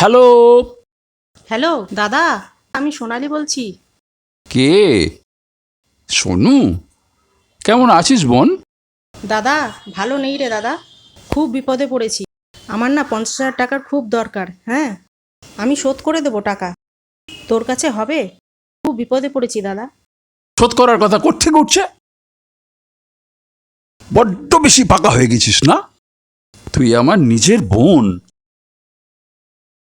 Hello? Hello দাদা আমি সোনালি বলছি। কে? সোনু? কেমন আছিস বোন? দাদা ভালো নেই রে দাদা। খুব বিপদে পড়েছি। আমার না পঞ্চাশ হাজার টাকার খুব দরকার হ্যাঁ? আমি শোধ করে দেবো টাকা। তোর কাছে হবে? খুব বিপদে পড়েছি দাদা। শোধ করার কথা কোথেকে উঠছে? বড্ড বেশি পাকা হয়ে গেছিস না? তুই আমার নিজের বোন।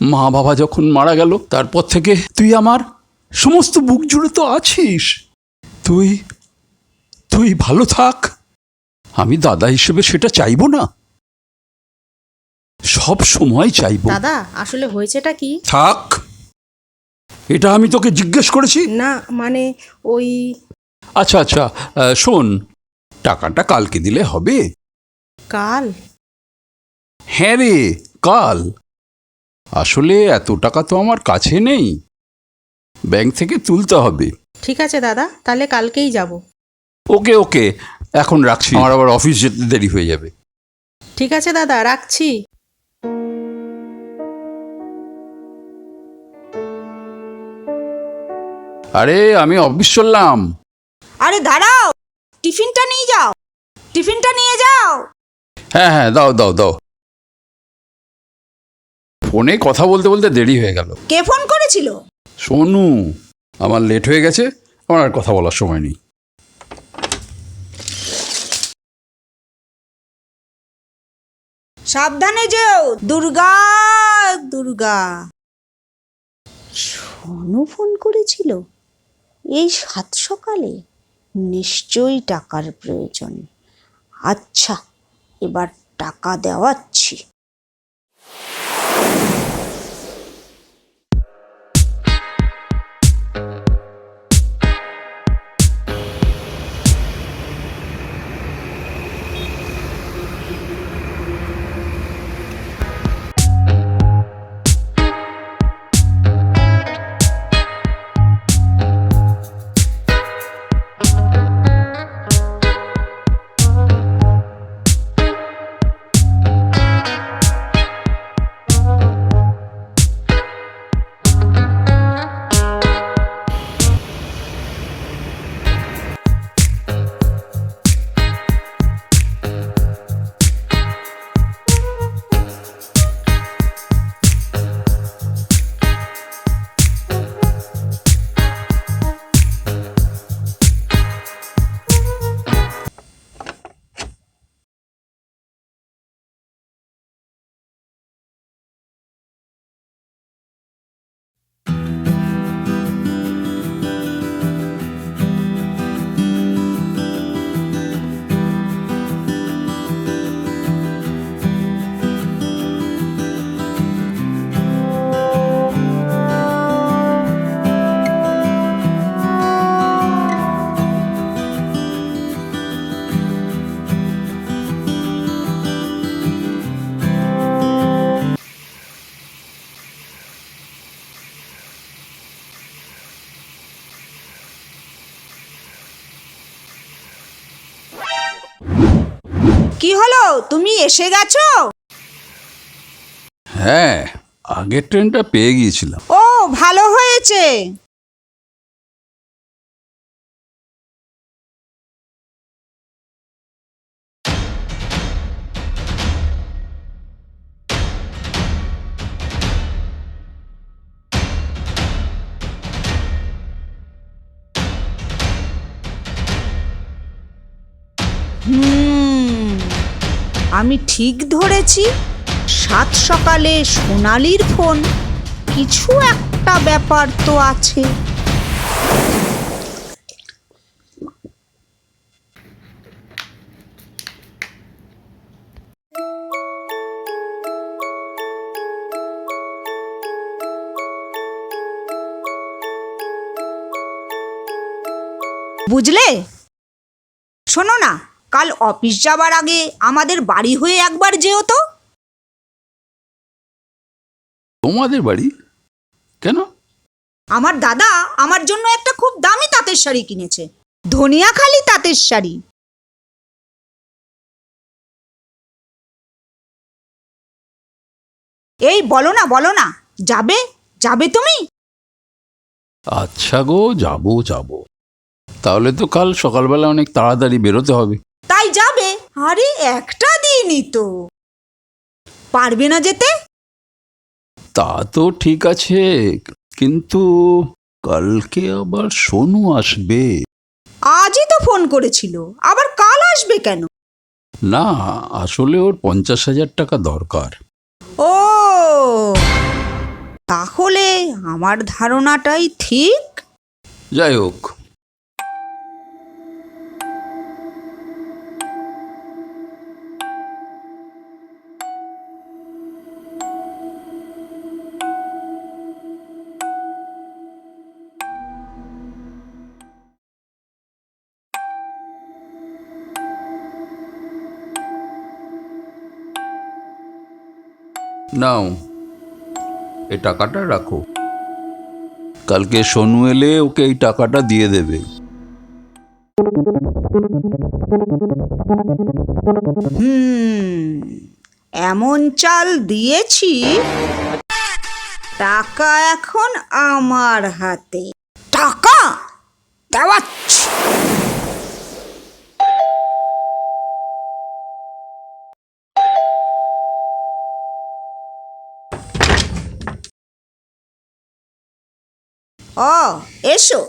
মা বাবা যখন মারা গেল তারপর থেকে তুই আমার সমস্ত বুক জুড়ে তো আছিস। তুই তুই ভালো থাক। আমি দাদা হিসেবে সেটা চাইব না। সব সময় চাইব। দাদা আসলে হয়েছেটা কি? থাক। এটা আমি তোকে জিজ্ঞেস করেছি। না মানে ওই আচ্ছা আচ্ছা আহ, শোন টাকাটা কালকে দিলে হবে। কাল? হ্যাঁ রে কাল। আসলে এত টাকা তো আমার কাছে নেই। ব্যাংক থেকে তুলতে হবে। ঠিক আছে দাদা তাহলে কালকেই যাব। ওকে ওকে এখন রাখছি। আমার আবার অফিস যেতে দেরি হয়ে যাবে। ঠিক আছে দাদা রাখছি। আরে আমি অফিস চললাম। আরে দাঁড়াও টিফিনটা নিয়ে যাও। টিফিনটা নিয়ে যাও। হ্যাঁ হ্যাঁ দাও দাও দাও। ফোনে কথা বলতে বলতে দেরি হয়ে গেল। কে ফোন করেছিল? সোনু আমার লেট হয়ে গেছে আমার আর কথা বলার সময় নেই। সাবধানে যেও দুর্গা দুর্গা। সোনু ফোন করেছিল? এই সাত সকালে? নিশ্চয়ই টাকার প্রয়োজন। আচ্ছা এবার টাকা দেওয়াচ্ছি। কি হলো? তুমি এসে গেছো? হ্যাঁ আগের ট্রেনটা পেয়ে গিয়েছিলাম। ও ভালো হয়েছে। আমি ঠিক ধরেছি? সাত সকালে সোনালির ফোন। কিছু একটা ব্যাপার তো আছে। বুঝলে? শোনো না। কাল অফিস যাবার আগে আমাদের বাড়ি হয়ে একবার যেও তো। তোমাদের বাড়ি? কেন? আমার দাদা আমার জন্য একটা খুব দামি তাঁতের শাড়ি কিনেছে। ধনিয়াখালি তাঁতের শাড়ি। এই বলো না বলো না যাবে? যাবে তুমি? আচ্ছা গো যাব যাব। তাহলে তো কাল সকালবেলা অনেক তাড়াতাড়ি বেরোতে হবে। আরে একটা দিনই তো। পারবে না যেতে? তা তো ঠিক আছে কিন্তু কালকে আবার সোনু আসবে। আজই তো ফোন করেছিল আবার কাল আসবে কেন? না আসলে ওর পঞ্চাশ হাজার টাকা দরকার। ও তাহলে আমার ধারণাটাই ঠিক? যাই হোক নাও এই টাকাটা রাখো। কালকে সোনু এলে ওকে এই টাকাটা দিয়ে দেবে। হুম এমন চাল দিয়েছি টাকা এখন আমার হাতে। টাকা? দেওয়াচ্ছি। ও এসো।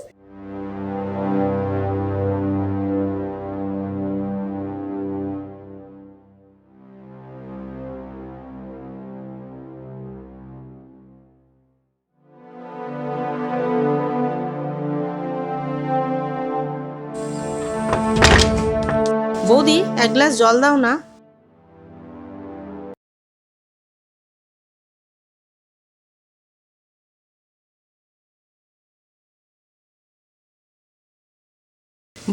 বৌদি এক গ্লাস জল দাও না।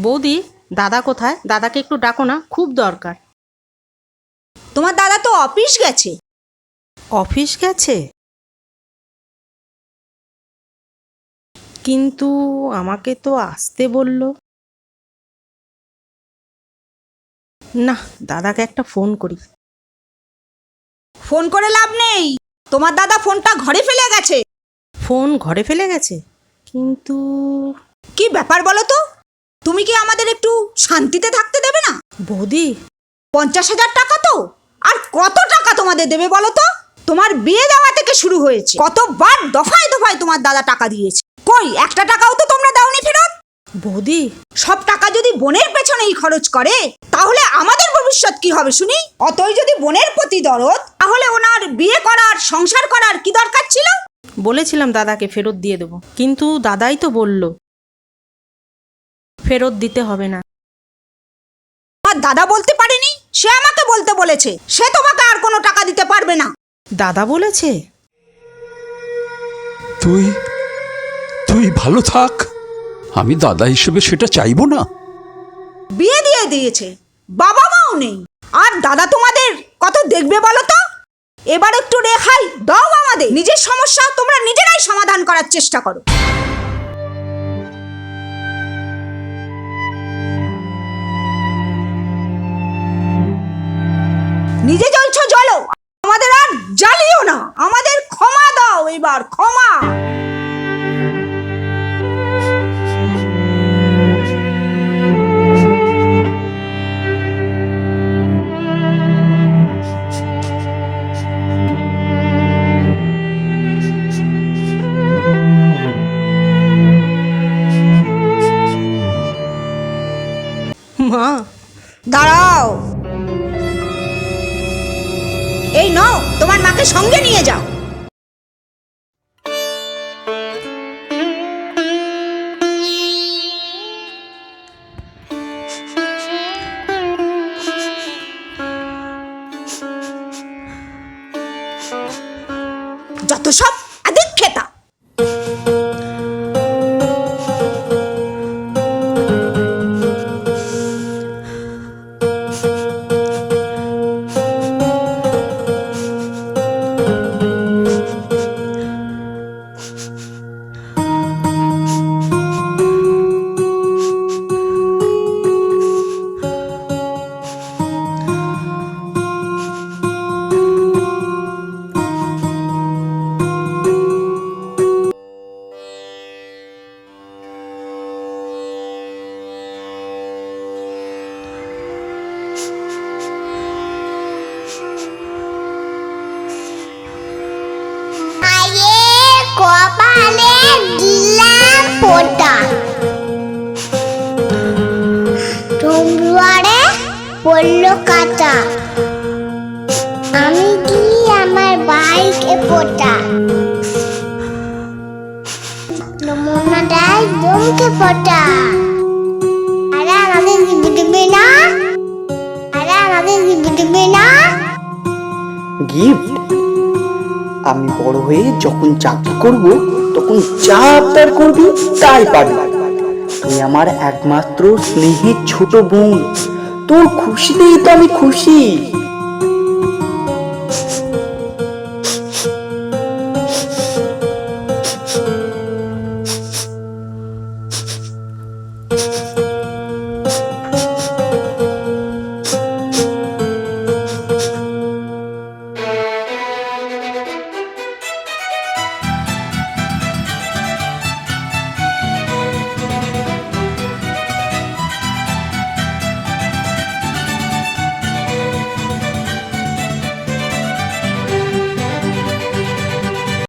বৌদি দাদা কোথায়? দাদাকে একটু ডাকো না খুব দরকার। তোমার দাদা তো অফিস গেছে। অফিস গেছে? কিন্তু আমাকে তো আসতে বলল। না দাদাকে একটা ফোন করি। ফোন করে লাভ নেই। তোমার দাদা ফোনটা ঘরে ফেলে গেছে। ফোন ঘরে ফেলে গেছে? কিন্তু কি ব্যাপার বলো তো? তুমি কি আমাদের একটু শান্তিতে থাকতে দেবে না? বৌদি, পঞ্চাশ হাজার টাকা তো? আর কত টাকা তোমাদের দেবে বলো তো? তোমার বিয়ে দেওয়া থেকে শুরু হয়েছে। কতবার দফায় দফায় তোমার দাদা টাকা দিয়েছে। কই, একটা টাকাও তো তোমরা দাওনি ফেরত? বৌদি, সব টাকা যদি বোনের পেছনেই খরচ করে, তাহলে আমাদের ভবিষ্যৎ কি হবে শুনি? অতই যদি বোনের প্রতি দরদ, তাহলে ওনার বিয়ে করার, সংসার করার কি দরকার ছিল? বলেছিলাম দাদাকে ফেরত দিয়ে দেবো, কিন্তু দাদাই তো বলল ফেরত দিতে হবে না। আমার দাদা বলতে পারেনি? সে আমাকে বলতে বলেছে। সে তোমাকে আর কোনো টাকা দিতে পারবে না। দাদা বলেছে? তুই তুই ভালো থাক। আমি দাদা হিসেবে সেটা চাইব না। বিয়ে দিয়ে দিয়েছে। বাবা মাও নেই। আর দাদা তোমাদের কত দেখবে বলো তো? এবার একটু রেহাই দাও আমাদের। নিজের সমস্যা তোমরা নিজেরাই সমাধান করার চেষ্টা করো। তোমার সঙ্গে নিয়ে যাও। তমরুয়ারে পড়ল কাটা। আমি কি আমার বাইকে পোটা নমুনা দেয় জমকে পোটা আরে দিবি না? আরে আমাকে দিবি না? গিফট? আমি বড় হয়ে যখন চাকরি করব, তখন যা আবদার করবি, তাই পাবি। তুই আমার একমাত্র স্নেহের ছোট বোন। তোর খুশিতেই তো আমি খুশি।